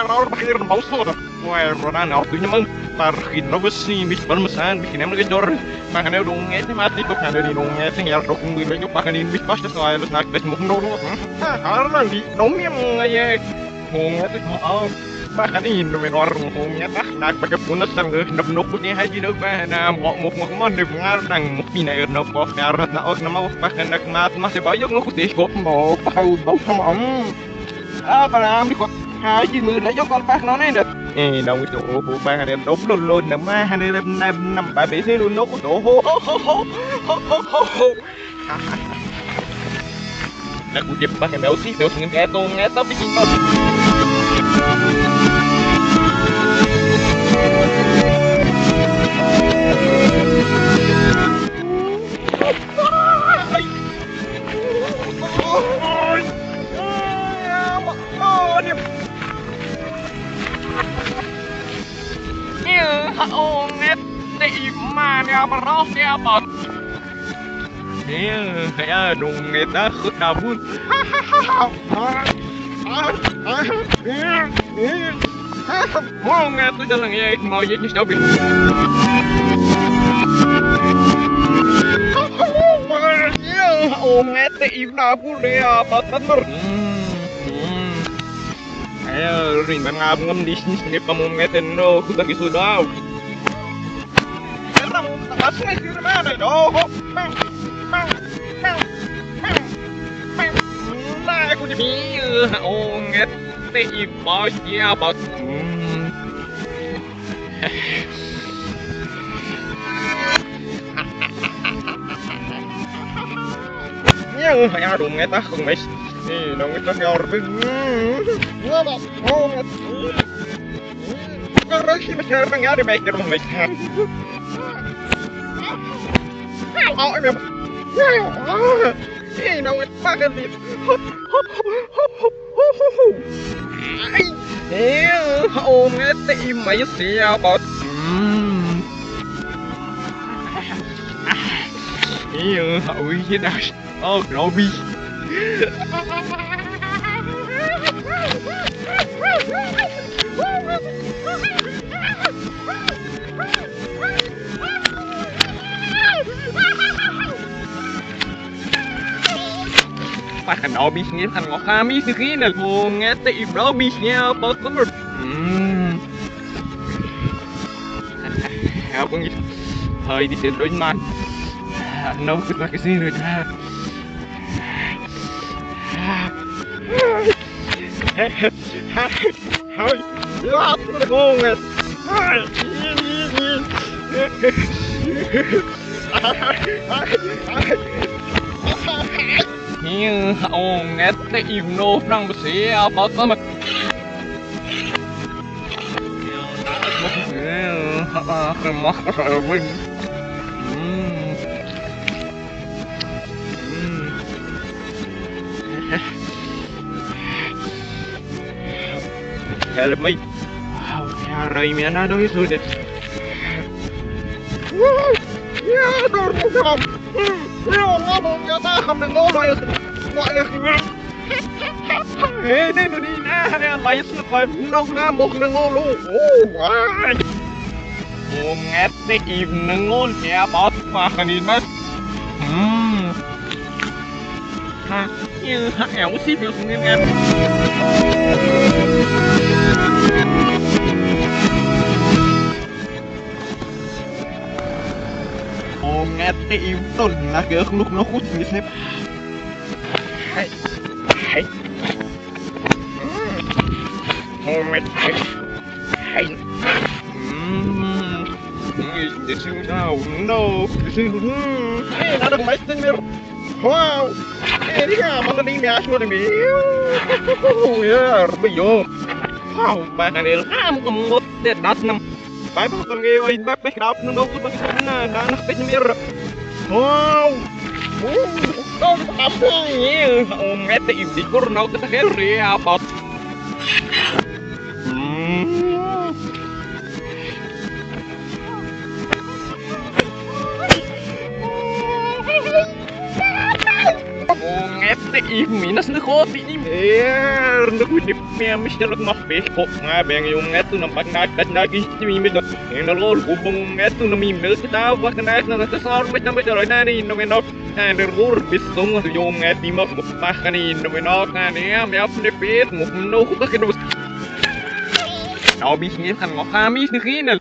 Error bakir mausul Wah erroran artinya mah Parkin lo besi Bis ban bikin emang gejor Makan ya dong mati tuh Kan dari dong ngesi ngel bis pas Desa ayo snak desa Hah karena di nomi emang aja tuh maaf Makan ini nomin warung Hanya tak snak punas Sang gue hendap nukutnya haji dong Bahan mok mok Di pengar Nang mok pina ya nuk Kok karat na mat Masih bayok nukutih mau Pau bau sama Ah, kalau 220 យកគាត់ប៉ះនោះនេះអេដល់ទៅពូប៉ះហើយដុំលុនលុនណាហើយណាណាប៉ះពីស៊ីលុននោះទៅហូដាក់គូជិបប៉ះហើយមើលស៊ីទៅខ្ញុំអែតងអែតទៅពីខ្ញុំ unit di iman ya meroh siapa ya ya unit aku namun mau nggak tuh jalan ya mau jadi stop Ongete ibna aku deh apa tenor? Ayo, lu ngabung ngem di sini sebagai pemungetin sudah. Can't do the man, I know. เอาเอ้แบบง่ายอ๋อไอ้น้องปากกันดิไฮ้เฮ้ยโฮ้แม่ตีไม่เสียบอดเฮ้ยโฮ้ยเฮ็ดอะไรฮ้าวเราบี no bisnis kan ngok kami sini lu ngete ibro bisnya apa tuh apa gitu hơi đi đến đối mặt nó cứ là cái gì rồi ta hơi lắm ngon à Hãy subscribe như ông nghe thấy im nô năng bác sĩ bảo tớ mình cái mắt rồi mình Help me. Oh, carry me, and I don't do this. Yeah, don't come. We're all alone, you're not coming all the way. เฮ้ยนี่ดูดีนะเนี่ยไปสุดไปน้องหน้าบกนึงโอ้ลูกโอ้ว้ายโอ้แงดได้อิ่มนึงโอ้เนี่ยบอสมาขนาดนั้นอืมฮะยือฮะแอวสิเดี๋ยวคุณยังไงโอ้แงดได้อิ่มต้นนะเกือกลูกนกคู่ชีสเนี่ย はいはいうん褒めてはいうんでしゅなおのでしゅうんえなるまいってみろわおえりがまたにみあしもでみよいやるびよはおばなれるはももってだすなបាយបងងាយវិញបែបបេះក្រោបក្នុងនោះគឺបងខ្ញុំណាដល់នេះពេញមានអូ Iya, omet teh ibdi kurna teh heri apa? Omet teh minus ini. Iya. Nukuni Miami Sherlock Mafia Pop Mabang yung eto ng pagnakat na gistimimid ng lol bubong eto na mimil kita wakanat na nasasarmit na masyaroy na rin ng inok na nirgur bisong yung eti mapakanin ng inok na niya may apnipit mo no kukakinus Now be here and Mohammed Rinal